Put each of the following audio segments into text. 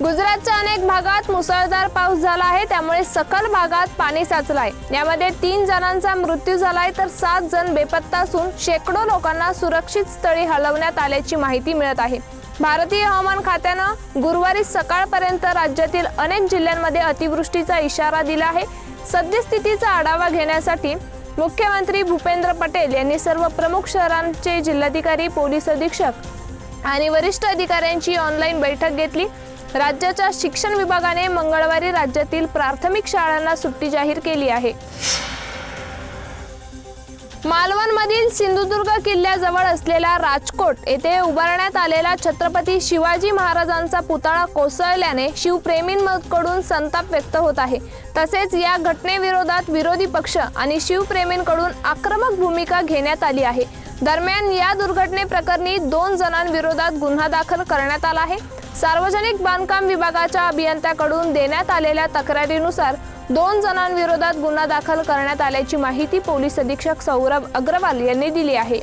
गुजरातच्या अनेक भागात मुसळधार पाऊस झाला आहे. त्यामुळे सकल भागात पाणी साचलं आहे यामध्ये तीन जणांचा मृत्यू झालाय तर सात जण बेपत्ता असून शेकडो लोकांना सुरक्षित स्थळी हलवण्यात आल्याची माहिती मिळत आहे. भारतीय हवामान खात्यानं गुरुवारी सकाळपर्यंत राज्यातील अनेक जिल्ह्यांमध्ये अतिवृष्टीचा इशारा दिला आहे. सद्यस्थितीचा आढावा घेण्यासाठी मुख्यमंत्री भूपेंद्र पटेल यांनी सर्व प्रमुख शहरांचे जिल्हाधिकारी पोलीस अधीक्षक आणि वरिष्ठ अधिकाऱ्यांची ऑनलाईन बैठक घेतली. राज्याच्या शिक्षण विभागाने मंगळवारी राज्यातील प्राथमिक शाळांना सुट्टी जाहीर केली आहे. मालवणमधील सिंधुदुर्ग किल्ल्याजवळ असलेल्या राजकोट येथे उभारण्यात आलेला छत्रपती शिवाजी महाराजांचा पुतळा कोसळल्याने शिवप्रेमींकडून संताप व्यक्त होत आहे. तसेच या घटनेविरोधात विरोधी पक्ष आणि शिवप्रेमींकडून आक्रमक भूमिका घेण्यात आली आहे. दरम्यान या दुर्घटनेप्रकरणी दोन जणांविरोधात गुन्हा दाखल करण्यात आला आहे. सार्वजनिक बांधकाम विभागाच्या अभियंत्याकडून देण्यात आलेल्या तक्रारीनुसार दोन जणांविरोधात गुन्हा दाखल करण्यात आल्याची माहिती पोलीस अधीक्षक सौरभ अग्रवाल यांनी दिली आहे.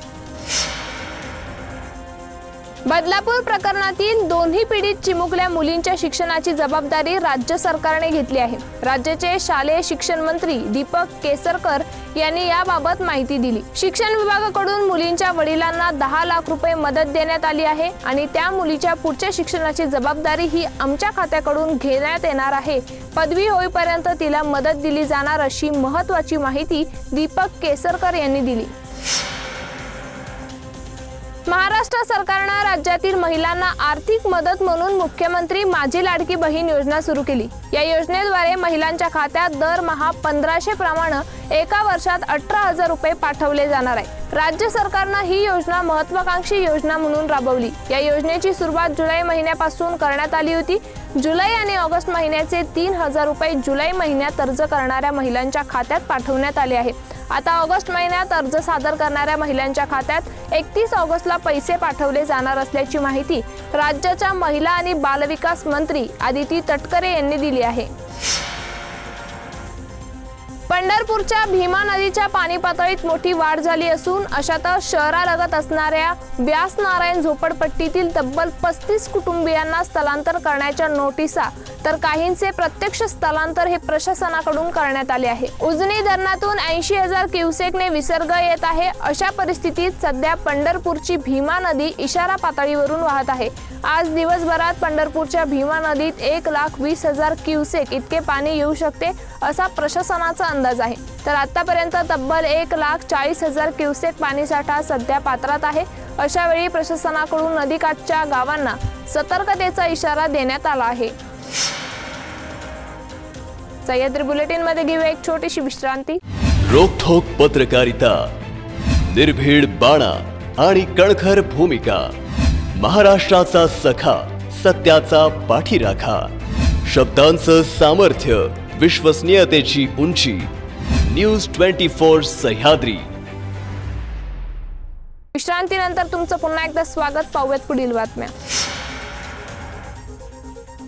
बदलापूर प्रकरणातील दोन्ही पीडित चिमुकल्या मुलींच्या शिक्षणाची जबाबदारी राज्य सरकारने घेतली आहे. राज्याचे शालेय शिक्षण मंत्री दीपक केसरकर यांनी याबाबत माहिती दिली. शिक्षण विभागाकडून मुलींच्या वडिलांना दहा लाख रुपये मदत देण्यात आली आहे आणि त्या मुलीच्या पुढच्या शिक्षणाची जबाबदारी ही आमच्या खात्याकडून घेण्यात येणार आहे. पदवी होईपर्यंत तिला मदत दिली जाणार अशी महत्वाची माहिती दीपक केसरकर यांनी दिली. महाराष्ट्र सरकारनं राज्यातील महिलांना आर्थिक मदत म्हणून मुख्यमंत्री माझी लाडकी बहीण योजना सुरू केली. या योजनेद्वारे महिलांच्या खात्यात दरमहा पंधराशे प्रमाणे एका वर्षात अठरा हजार रुपये पाठवले जाणार आहे. राज्य सरकारनं ही योजना महत्वाकांक्षी योजना म्हणून राबवली. या योजनेची सुरुवात जुलै महिन्यापासून करण्यात आली होती. जुलै आणि ऑगस्ट महिन्याचे तीन हजार रुपये जुलै महिन्यात अर्ज करणाऱ्या महिलांच्या खात्यात पाठवण्यात आले आहे. आता ऑगस्ट महिन्यात अर्ज सादर करणाऱ्या महिलांच्या खात्यात एकतीस ऑगस्टला पैसे पाठवले जाणार असल्याची माहिती राज्याच्या महिला आणि बालविकास मंत्री आदिती तटकरे यांनी दिली आहे. पंढरपूरच्या भीमा नदीच्या पाणी पातळीत मोठी वाढ झाली असून अशातच शहरालगत असणाऱ्या व्यास नारायण झोपडपट्टीतील तब्बल पस्तीस कुटुंबियांना स्थलांतर करण्याच्या नोटिसा तर काहींचे प्रत्यक्ष स्थलांतर हे प्रशासनाकडून करण्यात आले आहे. उजनी धरणातून ऐंशी हजार क्युसेकने विसर्ग येत आहे. अशा परिस्थितीत सध्या पंढरपूरची भीमा नदी इशारा पातळीवरून वाहत आहे. आज दिवसभरात पंढरपूरच्या भीमा नदीत एक लाख वीस हजार क्युसेक इतके पाणी येऊ शकते असा प्रशासनाचा अंदाज आहे. तर आतापर्यंत तब्बल एक लाख चाळीस हजार क्युसेक पाणीसाठा सध्या पात्रात आहे. अशावेळी प्रशासनाकडून नदीकाठच्या गावांना सतर्कतेचा इशारा देण्यात आला आहे. सह्याद्री बुलेटिनमध्ये घेऊया एक छोटीशी विश्रांती. रोखोक पत्रकारिता निर्भीड बाणा आणि कणखर भूमिका महाराष्ट्राचा सखा सत्याचा पाठीराखा शब्दांचं सामर्थ्य विश्वसनीयतेची उंची न्यूज ट्वेंटी फोर सह्याद्री. विश्रांतीनंतर तुमचं पुन्हा एकदा स्वागत पाहूयात पुढील बातम्या.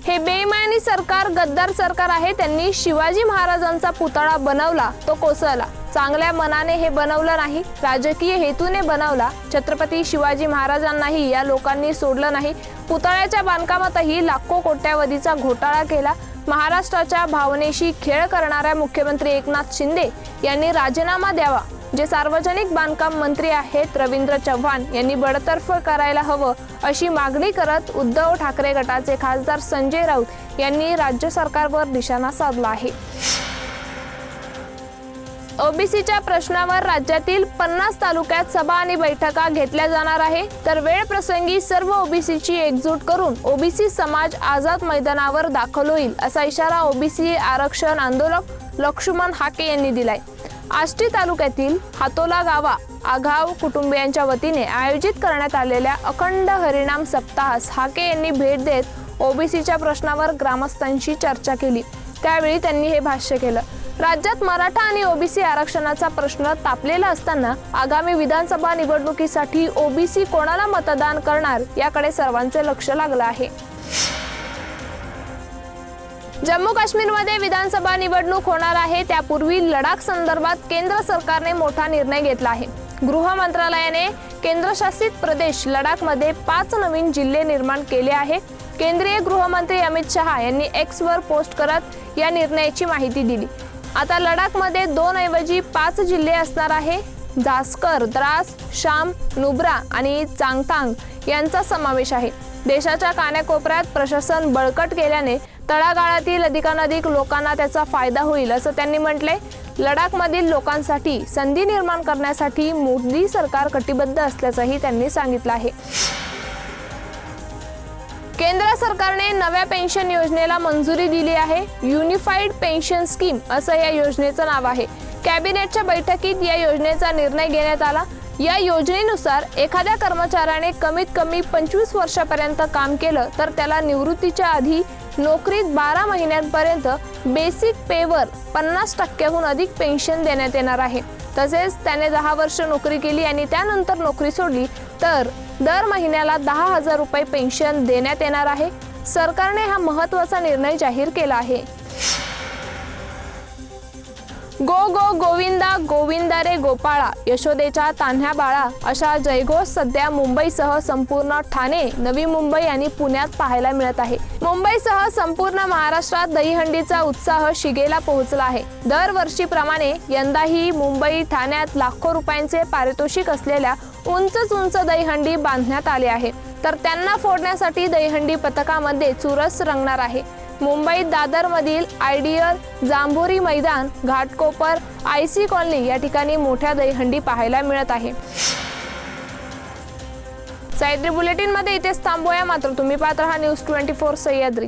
हे बेमानी सरकार गद्दार सरकार आहे त्यांनी शिवाजी महाराजांचा पुतळा बनवला तो कोसळला. चांगल्या मनाने हे बनवलं नाही राजकीय हेतूने बनवला. छत्रपती शिवाजी महाराजांनाही या लोकांनी सोडलं नाही. पुतळ्याच्या बांधकामातही लाखो कोट्यावधीचा घोटाळा केला. महाराष्ट्राच्या भावनेशी खेळ करणाऱ्या मुख्यमंत्री एकनाथ शिंदे यांनी राजीनामा द्यावा जे सार्वजनिक बांधकाम मंत्री आहेत रवींद्र चव्हाण यांनी बडतर्फ करायला हवं अशी मागणी करत उद्धव ठाकरे गटाचे खासदार संजय राऊत यांनी राज्य सरकारवर निशाणा साधला आहे. ओबीसीच्या प्रश्नावर राज्यातील पन्नास तालुक्यात सभा आणि बैठका घेतल्या जाणार आहे. तर वेळ प्रसंगी सर्व ओबीसीची एकजूट करून ओबीसी समाज आझाद मैदानावर दाखल होईल असा इशारा ओबीसी आरक्षण आंदोलक लक्ष्मण हाके यांनी दिलाय. आष्टी तालुक्यातील हातोला गावा आघाव कुटुंबियांच्या वतीने आयोजित करण्यात आलेल्या अखंड हरिणाम सप्ताहास हाके यांनी भेट देत ओबीसीच्या प्रश्नावर ग्रामस्थांशी चर्चा केली. त्यावेळी त्यांनी हे भाष्य केलं. राज्यात मराठा आणि ओबीसी आरक्षणाचा प्रश्न तापलेला असताना आगामी विधानसभा निवडणुकीसाठी ओबीसी कोणाला मतदान करणार याकडे सर्वांचे लक्ष लागलं आहे. जम्मू काश्मीरमध्ये विधानसभा निवडणूक होणार आहे त्यापूर्वी लडाख संदर्भात केंद्र सरकारने मोठा निर्णय घेतला आहे. गृह मंत्रालयाने केंद्रशासित प्रदेश लडाखमध्ये पाच नवीन जिल्हे निर्माण केले आहे. केंद्रीय गृहमंत्री अमित शहा यांनी एक्स वर पोस्ट करत या निर्णयाची माहिती दिली. आता लडाखमध्ये दोन ऐवजी पाच जिल्हे असणार आहे. जास्कर द्रास शाम नुब्रा आणि चांगतांग यांचा समावेश आहे. देशाच्या कानाकोपऱ्यात प्रशासन बळकट केल्याने तळागाळातील अधिकाधिक लोकांना त्याचा फायदा होईल असं त्यांनी म्हटले लडाखमधील लोकांसाठी संधी निर्माण करण्यासाठी मोदी सरकार कटिबद्ध असल्याचंही त्यांनी सांगितलं आहे. केंद्र सरकारने नव्या पेन्शन योजनेला मंजुरी दिली आहे. युनिफाईड पेन्शन स्कीम असं या योजनेचं नाव आहे. कॅबिनेटच्या बैठकीत या योजनेचा निर्णय घेण्यात आला. या योजनेनुसार एखाद्या कर्मचाऱ्याने कमीत कमी पंचवीस वर्षापर्यंत काम केलं तर त्याला निवृत्तीच्या आधी नोकरीत बारा महिन्यांपर्यंत बेसिक पेवर पन्नास टक्क्याहून अधिक पेन्शन देण्यात येणार आहे. तसेच त्याने दहा वर्ष नोकरी केली आणि त्यानंतर नोकरी सोडली तर दर महिन्याला दहा हजार रुपये पेन्शन देण्यात येणार आहे. सरकारने हा महत्त्वाचा निर्णय जाहीर केला आहे. गो गो गोविंदा गोविंदा रे गोपाळा यशोदेच्या तान्ह्या बाळा अशा जयघोष सध्या मुंबईसह संपूर्ण ठाणे नवी मुंबई आणि पुण्यात पाहायला मिळत आहे. मुंबईसह संपूर्ण महाराष्ट्रात दहीहंडीचा उत्साह शिगेला पोहोचला आहे. दरवर्षीप्रमाणे यंदाही मुंबई ठाण्यात लाखो रुपयांचे पारितोषिक असलेल्या उंचच उंच दहीहंडी बांधण्यात आले आहे. तर त्यांना फोडण्यासाठी दहीहंडी पथकामध्ये चुरस रंगणार आहे. मुंबईत दादरमधील आयडियल जांभोरी मैदान घाटकोपर आय सी कॉलनी या ठिकाणी मोठ्या दहीहंडी पाहायला मिळत आहे. सह्याद्री बुलेटिनमध्ये इथेच थांबूया. मात्र तुम्ही पाहत राहा न्यूज ट्वेंटी फोर सह्याद्री.